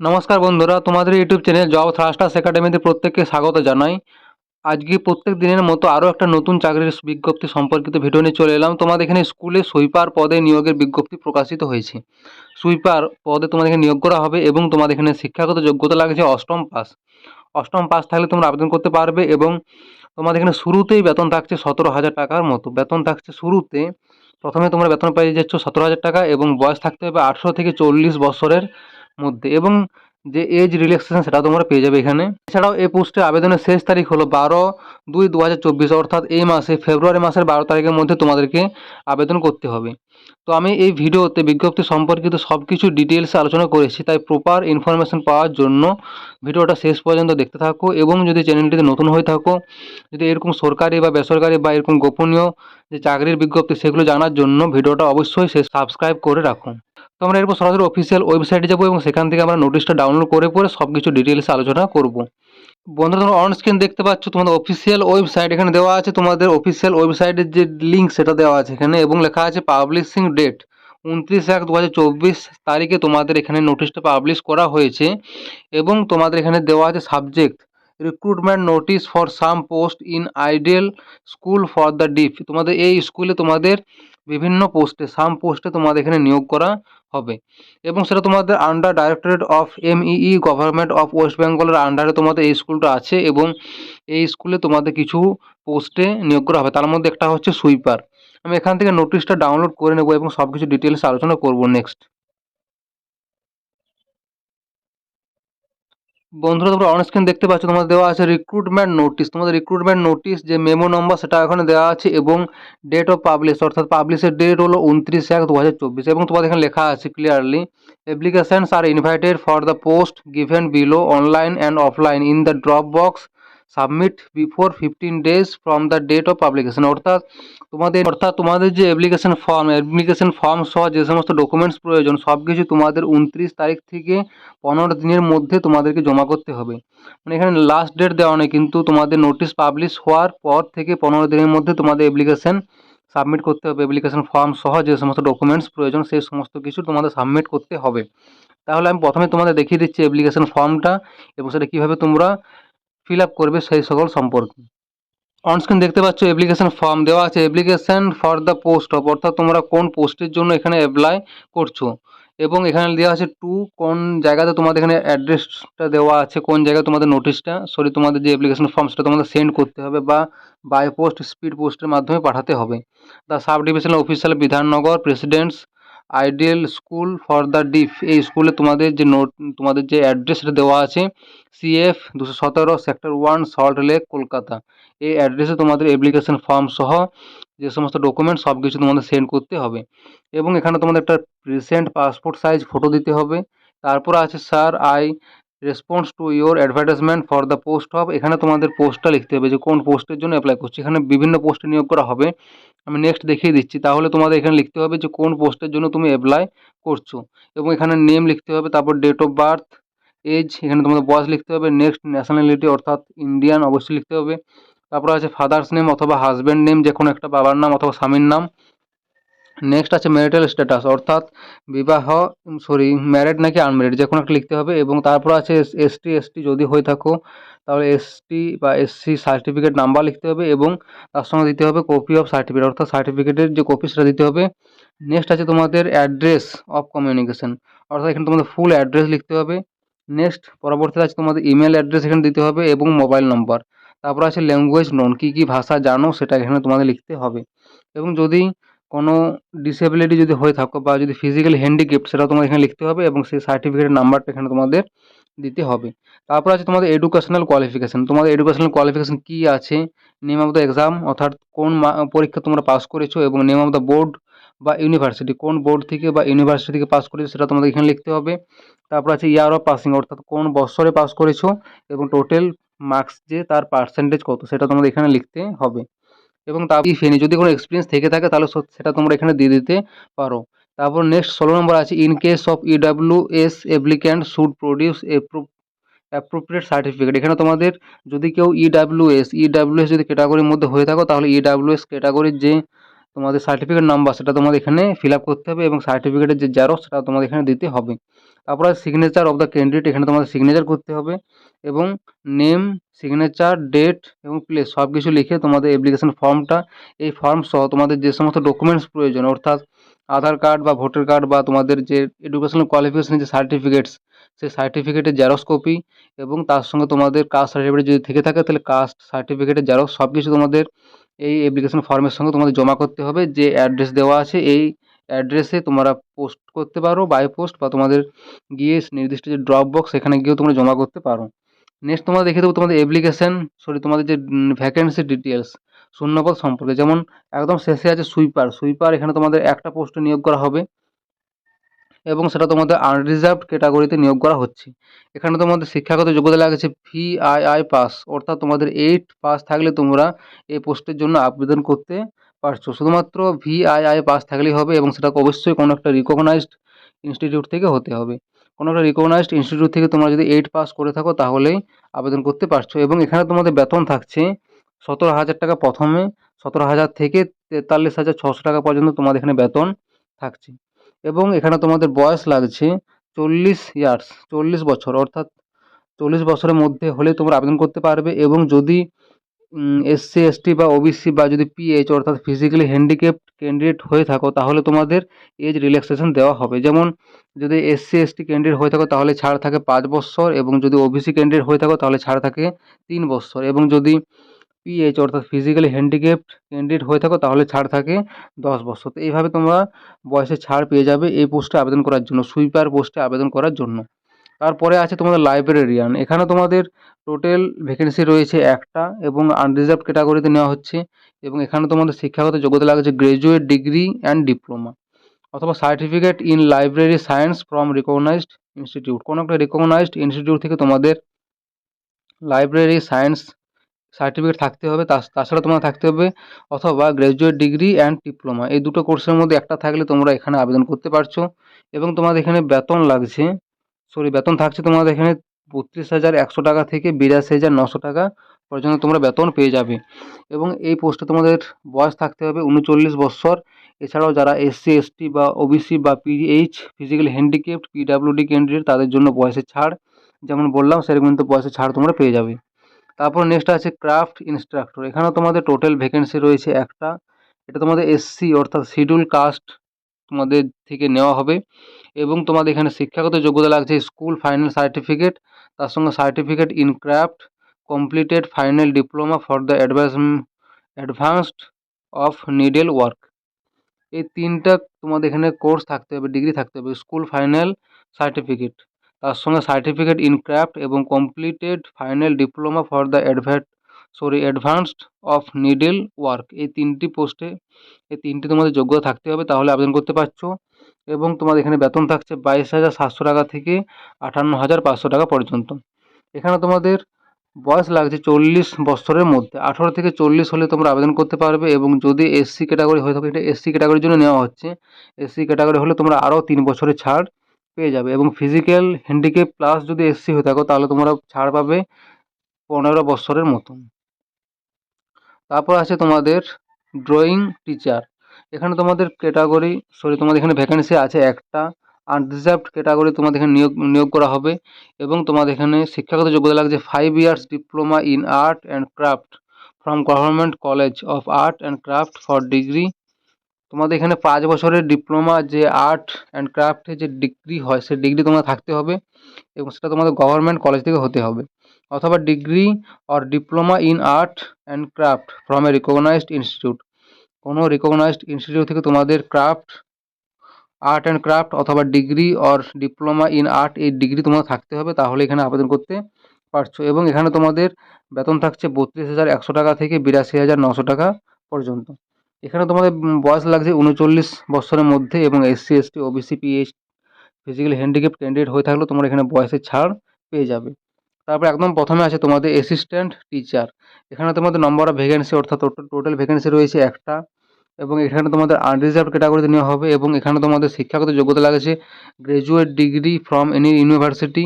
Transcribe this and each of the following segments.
নমস্কার বন্ধুরা, তোমাদের ইউটিউব চ্যানেল জব থ্রাস্টার্স একাডেমিতে প্রত্যেককে স্বাগত জানাই। আজকে প্রত্যেক দিনের মতো আরও একটা নতুন চাকরির বিজ্ঞপ্তি সম্পর্কিত ভিডিও নিয়ে চলে এলাম। তোমাদের এখানে স্কুলে সুইপার পদে নিয়োগের বিজ্ঞপ্তি প্রকাশিত হয়েছে। সুইপার পদে তোমাদের এখানে নিয়োগ করা হবে এবং তোমাদের এখানে শিক্ষাগত যোগ্যতা লাগছে অষ্টম পাস। অষ্টম পাস থাকলে তোমরা আবেদন করতে পারবে এবং তোমাদের এখানে শুরুতেই বেতন থাকছে সতেরো হাজার টাকার মতো। বেতন থাকছে শুরুতে, প্রথমে তোমরা বেতন পেয়ে যাচ্ছ সতেরো হাজার টাকা এবং বয়স থাকতে হবে আঠেরো থেকে চল্লিশ বছরের। মধ্যে এবং যে এজ রিল্যাক্সেশন সেটা তোমরা পেয়ে যাবে এখানে। এছাড়াও এই পোস্টে আবেদনের শেষ তারিখ হলো বারো দুই দু অর্থাৎ এই মাসে, ফেব্রুয়ারি মাসের বারো তারিখের মধ্যে তোমাদেরকে আবেদন করতে হবে। তো আমি এই ভিডিওতে বিজ্ঞপ্তি সম্পর্কিত সব কিছু ডিটেলসে আলোচনা করেছি, তাই প্রপার ইনফরমেশন পাওয়ার জন্য ভিডিওটা শেষ পর্যন্ত দেখতে থাকো এবং যদি চ্যানেলটিতে নতুন হয়ে থাকো, যদি এরকম সরকারি বা বেসরকারি বা এরকম গোপনীয় যে চাকরির বিজ্ঞপ্তি সেগুলো জানার জন্য ভিডিওটা অবশ্যই সে সাবস্ক্রাইব করে রাখুন তো আমরা এরপর সরাসরি অফিসিয়াল ওয়েবসাইটে যাব এবং সেখান থেকে আমরা নোটিশটা ডাউনলোড করে পরে সব কিছু ডিটেলসে আলোচনা করব। বন্ধুরা, তোমরা অন স্ক্রিন দেখতে পাচ্ছ, তোমাদের অফিসিয়াল ওয়েবসাইট এখানে দেওয়া আছে। তোমাদের অফিসিয়াল ওয়েবসাইটের যে লিঙ্ক সেটা দেওয়া আছে এখানে এবং লেখা আছে পাবলিশিং ডেট উনত্রিশ এক দু তারিখে তোমাদের এখানে নোটিশটা পাবলিশ করা হয়েছে এবং তোমাদের এখানে দেওয়া আছে subject recruitment notice for some post in ideal school for the deaf তোমাদের এই স্কুলে তোমাদের বিভিন্ন পোস্টে সাম পোস্টে তোমাদের এখানে নিয়োগ করা হবে। এবং সেটা তোমাদের under directorate of MEE government of west বেঙ্গলের আন্ডারে তোমাদের এই স্কুলটা আছে এবং এই স্কুলে তোমাদের কিছু পোস্টে নিয়োগ করা হবে। তার মধ্যে একটা হচ্ছে সুইপার আমি এখান থেকে নোটিশটা ডাউনলোড করে নেব এবং সব কিছু ডিটেলস আলোচনা করব নেক্সট বন্ধুরা, তোমরা অন স্ক্রিন দেখতে পাচ্ছ, তোমাদের দেওয়া আছে রিক্রুটমেন্ট নোটিশ তোমাদের রিক্রুটমেন্ট নোটিশ যে মেমো নম্বর সেটা এখানে দেওয়া আছে এবং ডেট অফ পাবলিশ অর্থাৎ পাবলিশের ডেট হলো উনত্রিশ এক দু চব্বিশ এবং তোমাদের এখানে লেখা আছে clearly applications are invited for the post given below online and offline in the drop box submit before fifteen days from the date of publication অর্থাৎ তোমাদের অর্থাৎ তোমাদের যে অ্যাপ্লিকেশন ফর্ম অ্যাপ্লিকেশন ফর্ম সহ যে সমস্ত ডকুমেন্টস প্রয়োজন সব কিছু তোমাদের উনত্রিশ তারিখ থেকে পনেরো দিনের মধ্যে তোমাদেরকে জমা করতে হবে। মানে এখানে লাস্ট ডেট দেওয়া নেই, কিন্তু তোমাদের নোটিশ পাবলিশ হওয়ার পর থেকে পনেরো দিনের মধ্যে তোমাদের অ্যাপ্লিকেশন সাবমিট করতে হবে। অ্যাপ্লিকেশন ফর্ম সহ যে সমস্ত ডকুমেন্টস প্রয়োজন, সেই সমস্ত কিছু তোমাদের সাবমিট করতে হবে। তাহলে আমি প্রথমে তোমাদের দেখিয়ে দিচ্ছি অ্যাপ্লিকেশন ফর্মটা এবং সেটা কীভাবে তোমরা ফিল আপ করবে সেই সকল সম্পর্কে। অনস্ক্রিন দেখতে পাচ্ছ অ্যাপ্লিকেশন ফর্ম দেওয়া আছে। Application for the post of অর্থাৎ তোমরা কোন পোস্টের জন্য এখানে অ্যাপ্লাই করছ। এবং এখানে দেওয়া আছে টু কোন জায়গাতে তোমাদের এখানে অ্যাড্রেসটা দেওয়া আছে, কোন জায়গায় তোমাদের নোটিশটা সরি তোমাদের যে অ্যাপ্লিকেশন ফর্ম সেটা তোমাদের সেন্ড করতে হবে বা বাই পোস্ট স্পিড পোস্টের মাধ্যমে পাঠাতে হবে। The sub divisional official Bidhannagar presidents ideal school for the deaf এই স্কুলে তোমাদের যে নোট তোমাদের যে অ্যাড্রেসটা সেটা দেওয়া আছে সিএফ দুশো সতেরো sector one salt lake Kolkata. এই অ্যাড্রেসে তোমাদের অ্যাপ্লিকেশন ফর্ম সহ যে সমস্ত ডকুমেন্ট সব কিছু তোমাদের সেন্ড করতে হবে। এবং এখানে তোমাদের একটা রিসেন্ট পাসপোর্ট সাইজ ফটো দিতে হবে। তারপর আছে sir I response to your advertisement for the post of এখানে তোমাদের পোস্টটা লিখতে হবে যে কোন পোস্টের জন্য অ্যাপ্লাই করছি। এখানে বিভিন্ন পোস্টে নিয়োগ করা হবে। আমি নেক্সট দেখিয়ে দিচ্ছি। তাহলে তোমাদের এখানে লিখতে হবে যে কোন পোস্টের জন্য তুমি অ্যাপ্লাই করছ। এবং এখানে নেম লিখতে হবে, তারপর ডেট অফ বার্থ এজ এখানে তোমাদের বয়স লিখতে হবে নেক্সট ন্যাশনালিটি অর্থাৎ ইন্ডিয়ান অবশ্যই লিখতে হবে। তারপর আছে ফাদার্স নেম অথবা হাজব্যান্ড নেম যে কোনো একটা বাবার নাম অথবা স্বামীর নাম। নেক্সট আছে ম্যারিটাল স্ট্যাটাস অর্থাৎ বিবাহ সরি ম্যারিড নাকি আনম্যারিড যে কোনো একটা লিখতে হবে, এবং তারপর আছে এসটি এসটি যদি হয়ে থাকো, তাহলে এসটি বা এসসি সার্টিফিকেট নাম্বার লিখতে হবে, এবং তার সঙ্গে দিতে হবে কপি অফ সার্টিফিকেট অর্থাৎ সার্টিফিকেটের যে কপি সেটা দিতে হবে। নেক্সট আছে তোমাদের অ্যাড্রেস অফ কমিউনিকেশন অর্থাৎ এখানে তোমাদের ফুল অ্যাড্রেস লিখতে হবে। নেক্সট পরবর্তীতে আছে তোমাদের ইমেল অ্যাড্রেস এখানে দিতে হবে, এবং মোবাইল নম্বর তারপর আছে ল্যাঙ্গুয়েজ নোন কী কী ভাষা জানো, সেটা এখানে তোমাদের লিখতে হবে। এবং যদি কোনো ডিসেবিলিটি যদি হয়ে থাকো বা যদি ফিজিক্যালি হ্যান্ডিক্যাপ্ট সেটা তোমাদের এখানে লিখতে হবে এবং সেই সার্টিফিকেটের নাম্বারটা এখানে তোমাদের দিতে হবে। তারপর আছে তোমাদের এডুকেশনাল কোয়ালিফিকেশান তোমাদের এডুকেশনাল কোয়ালিফিকেশান কী আছে? নেম অফ দ্য এক্সাম অর্থাৎ কোন পরীক্ষা তোমরা পাস করেছ এবং নেম অফ দ্য বোর্ড বা ইউনিভার্সিটি কোন বোর্ড থেকে বা ইউনিভার্সিটি থেকে পাস করেছ সেটা তোমাদের এখানে লিখতে হবে। তারপর আছে ইয়ার অফ পাসিং অর্থাৎ কোন বছরে পাস করেছ এবং টোটাল মার্কস যে তার পার্সেন্টেজ কত সেটা তোমাদের এখানে লিখতে হবে। এবং তা ফেনি যদি কোনো এক্সপিরিয়েন্স থেকে থাকে, তাহলে সেটা তোমরা এখানে দিয়ে দিতে পারো। তারপর নেক্সট ষোলো নম্বর আছে in case of EW S applicant should produce appropriate certificate এখানে তোমাদের যদি কেউ ইডাব্লিউএস ইডাব্লিউএস যদি ক্যাটাগরির মধ্যে হয়ে থাকো, তাহলে ইডাব্লিউএস ক্যাটাগরির যে তোমাদের সার্টিফিকেট নাম্বার সেটা তোমাদের এখানে ফিল করতে হবে এবং সার্টিফিকেটের যে জেরক্স সেটা তোমাদের এখানে দিতে হবে। তারপরে সিগনেচার অফ দ্য ক্যান্ডিডেট এখানে তোমাদের সিগনেচার করতে হবে এবং নেম সিগনেচার ডেট এবং প্লেস সব কিছু লিখে তোমাদের অ্যাপ্লিকেশন ফর্মটা এই ফর্ম সহ তোমাদের যে সমস্ত ডকুমেন্টস প্রয়োজন, অর্থাৎ আধার কার্ড বা ভোটার কার্ড বা তোমাদের যে এডুকেশনাল কোয়ালিফিকেশনের যে সার্টিফিকেটস সেই সার্টিফিকেটের জেরক্স কপি এবং তার সঙ্গে তোমাদের কাস্ট সার্টিফিকেট যদি থেকে থাকে, তাহলে কাস্ট সার্টিফিকেটের জেরক্স সব কিছু তোমাদের এই অ্যাপ্লিকেশন ফর্মের সঙ্গে তোমাদের জমা করতে হবে, যে অ্যাড্রেস দেওয়া আছে, এই অ্যাড্রেসে তোমরা পোস্ট করতে পারো বাই পোস্ট বা তোমাদের গিয়ে নির্দিষ্ট যে ড্রপ বক্স সেখানে গিয়েও তোমরা জমা করতে পারো। নেক্সট তোমরা দেখে দেবো তোমাদের অ্যাপ্লিকেশন সরি তোমাদের যে ভ্যাকেন্সি ডিটেলস শূন্যপদ সম্পর্কে। যেমন একদম শেষে আছে সুইপার সুইপার এখানে তোমাদের একটা পোস্টে নিয়োগ করা হবে এবং সেটা তোমাদের আনরিজার্ভড ক্যাটাগরিতে নিয়োগ করা হচ্ছে। এখানে তোমাদের শিক্ষাগত যোগ্যতা লাগছে ভিআইআই পাস অর্থাৎ তোমাদের এইট পাস থাকলে তোমরা এই পোস্টের জন্য আবেদন করতে পারছ। শুধুমাত্র ভিআইআই পাস থাকলেই হবে এবং সেটা অবশ্যই কোনো একটা রিকগনাইজড ইনস্টিটিউট থেকে হতে হবে। কোনো একটা রিকগনাইজড ইনস্টিটিউট থেকে তোমরা যদি এইট পাস করে থাকো তাহলেই আবেদন করতে পারছ এবং এখানে তোমাদের বেতন থাকছে সতেরো হাজার টাকা প্রথমে, সতেরো হাজার থেকে তেতাল্লিশ হাজার ছশো টাকা পর্যন্ত তোমাদের এখানে বেতন থাকছে। এবং এখানে তোমাদের বয়স লাগছে চল্লিশ ইয়ার্স চল্লিশ বছর, অর্থাৎ চল্লিশ বছরের মধ্যে হলে তোমরা আবেদন করতে পারবে এবং যদি এসসি এসটি বা ওবিসি বা যদি পিএইচ অর্থাৎ ফিজিক্যালি হ্যান্ডিক্যাপড ক্যান্ডিডেট হয়ে থাকো, তাহলে তোমাদের এজ রিল্যাক্সেশন দেওয়া হবে। যেমন যদি এসসি এসটি ক্যান্ডিডেট হয়ে থাকো, তাহলে ছাড় থাকে পাঁচ বছর এবং যদি ওবিসি ক্যান্ডিডেট হয়ে থাকো, তাহলে ছাড় থাকে তিন বছর এবং যদি পিএইচ অর্থাৎ ফিজিক্যালি হ্যান্ডিক্যাপড ক্যান্ডিডেট হয়ে থাকো, তাহলে ছাড় থাকে দশ বছর তো এইভাবে তোমরা বয়সে ছাড় পেয়ে যাবে এই পোস্টে আবেদন করার জন্য সুইপার পোস্টে আবেদন করার জন্য। তারপরে আছে তোমাদের লাইব্রেরিয়ান এখানে তোমাদের টোটাল ভ্যাকেন্সি রয়েছে একটা এবং আনরিজার্ভ ক্যাটাগরিতে নেওয়া হচ্ছে এবং এখানে তোমাদের শিক্ষাগত যোগ্যতা লাগছে গ্র্যাজুয়েট ডিগ্রি অ্যান্ড ডিপ্লোমা অথবা certificate in library science from recognised institute কোনো একটা রিকগনাইজড ইনস্টিটিউট থেকে তোমাদের লাইব্রেরি সায়েন্স সার্টিফিকেট থাকতে হবে তাছাড়া তোমার থাকতে হবে অথবা গ্র্যাজুয়েট ডিগ্রি অ্যান্ড ডিপ্লোমা এই দুটো কোর্সের মধ্যে একটা থাকলে তোমরা এখানে আবেদন করতে পারছ এবং তোমাদের এখানে বেতন লাগছে সরি বেতন থাকছে তোমাদের এখানে বত্রিশ হাজার একশো টাকা থেকে বিরাশি হাজার নশো টাকা পর্যন্ত তোমরা বেতন পেয়ে যাবে। এবং এই পোস্টে তোমাদের বয়স থাকতে হবে উনচল্লিশ বৎসর এছাড়াও যারা এসসি এসটি বা ওবিসি বা PH physical handicapped PWD candidate তাদের জন্য বয়সের ছাড়, যেমন বললাম সেরকম কিন্তু বয়সের ছাড় তোমরা পেয়ে যাবে। তারপর নেক্সট আছে ক্রাফট ইনস্ট্রাক্টর এখানেও তোমাদের টোটাল ভ্যাকেন্সি রয়েছে একটা। এটা তোমাদের এসসি অর্থাৎ শিডিউল কাস্ট তোমাদের থেকে নেওয়া হবে এবং তোমাদের এখানে শিক্ষাগত যোগ্যতা লাগছে স্কুল ফাইনাল সার্টিফিকেট, তার সঙ্গে certificate in craft, completed final diploma for the advance, advanced of needle work. এই তিনটা তোমাদের এখানে কোর্স থাকতে হবে, ডিগ্রি থাকতে হবে, স্কুল ফাইনাল সার্টিফিকেট। তার সঙ্গে সার্টিফিকেট ইন ক্রাফট এবং completed final diploma for the advert sorry advanced of needle work এই তিনটি পোস্টে এই তিনটি তোমাদের যোগ্যতা থাকতে হবে, তাহলে আবেদন করতে পারছ। এবং তোমাদের এখানে বেতন থাকছে বাইশ হাজার সাতশো টাকা থেকে আটান্ন হাজার পাঁচশো টাকা পর্যন্ত। এখানে তোমাদের বয়স লাগছে চল্লিশ বছরের মধ্যে। আঠারো থেকে চল্লিশ হলে তোমরা আবেদন করতে পারবে এবং যদি এসসি ক্যাটাগরি হয়ে থাকে এটা এসসি ক্যাটাগরির জন্য নেওয়া হচ্ছে এসসি ক্যাটাগরি হলে তোমরা আরও তিন বছরের ছাড় পেয়ে যাবে। এবং ফিজিক্যাল হ্যান্ডিক্যাপ প্লাস যদি এসসি হয়ে থাকো, তাহলে তোমরা ছাড় পাবে পনেরো বছরের মতন। তারপর আছে তোমাদের ড্রয়িং টিচার এখানে তোমাদের ক্যাটাগরি সরি তোমাদের এখানে ভ্যাকেন্সি আছে একটা। আনরিজার্ভড ক্যাটাগরি তোমাদের এখানে নিয়োগ নিয়োগ করা হবে। এবং তোমাদের এখানে শিক্ষাগত যোগ্যতা লাগছে five years diploma in art and craft from government college of art and craft for degree তোমাদের এখানে পাঁচ বছরের ডিপ্লোমা যে আর্ট অ্যান্ড ক্রাফটে যে ডিগ্রি হয়, সে ডিগ্রি তোমার থাকতে হবে এবং সেটা তোমাদের গভর্নমেন্ট কলেজ থেকে হতে হবে। অথবা degree or diploma in art and craft from a recognised institute. কোনো রিকগনাইজড ইনস্টিটিউট থেকে তোমাদের ক্রাফট, আর্ট অ্যান্ড ক্রাফট অথবা degree or diploma in art এই ডিগ্রি তোমার থাকতে হবে, তাহলে এখানে আবেদন করতে পারছ। এবং এখানে তোমাদের বেতন থাকছে বত্রিশ হাজার একশো টাকা থেকে বিরাশি হাজার নশো টাকা পর্যন্ত। এখানে তোমাদের বয়স লাগছে উনচল্লিশ বছরের মধ্যে এবং SC ST OBC PH physical handicap candidate হয়ে থাকলেও তোমরা এখানে বয়সের ছাড় পেয়ে যাবে। তারপর একদম প্রথমে আছে তোমাদের অ্যাসিস্ট্যান্ট টিচার এখানে তোমাদের নম্বর অফ ভ্যাকেন্সি অর্থাৎ টোটাল ভ্যাকেন্সি রয়েছে একটা এবং এখানে তোমাদের আনরিজার্ভ ক্যাটাগরিতে নেওয়া হবে এবং এখানে তোমাদের শিক্ষাগত যোগ্যতা লাগছে graduate degree from any university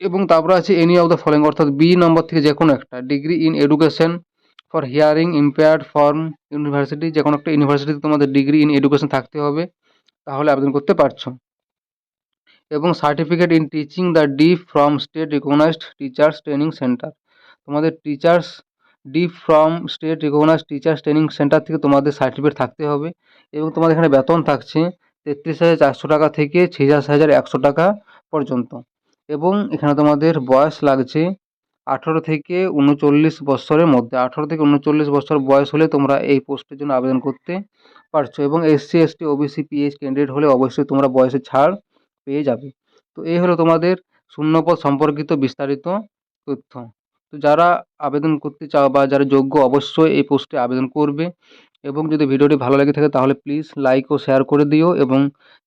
এবং তারপরে আছে এনি অফ দ্য ফলোয়িং অর্থাৎ বি নম্বর থেকে যে কোনো একটা। Degree in education for hearing impaired from university যে কোনো একটা ইউনিভার্সিটিতে তোমাদের ডিগ্রি ইন এডুকেশন থাকতে হবে। তাহলে আবেদন করতে পারছ। এবং certificate in teaching the deaf from state recognised teachers training centre তোমাদের teachers deaf from state recognised teachers training centre থেকে তোমাদের সার্টিফিকেট থাকতে হবে এবং তোমাদের এখানে বেতন থাকছে তেত্রিশ হাজার চারশো টাকা থেকে ছিয়াশি হাজার একশো টাকা পর্যন্ত। এবং এখানে তোমাদের বয়স লাগছে আঠেরো থেকে উনচল্লিশ বৎসরের মধ্যে। আঠেরো থেকে উনচল্লিশ বছর বয়স হলে তোমরা এই পোস্টের জন্য আবেদন করতে পারছ এবং SC ST OBC PH candidate হলে অবশ্যই তোমরা বয়সে ছাড় পেয়ে যাবে। তো এই হলো তোমাদের শূন্যপদ সম্পর্কিত বিস্তারিত তথ্য। তো যারা আবেদন করতে চাও বা যারা যোগ্য, অবশ্যই এই পোস্টে আবেদন করবে এবং যদি ভিডিওটি ভালো লেগে থাকে তাহলে প্লিজ লাইক ও শেয়ার করে দিও এবং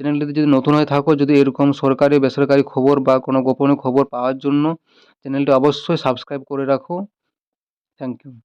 চ্যানেলটিতে যদি নতুন হয়ে থাকো, যদি এরকম সরকারি, বেসরকারি খবর বা কোনো গোপনীয় খবর পাওয়ার জন্য চ্যানেলটি অবশ্যই সাবস্ক্রাইব করে রাখো। Thank you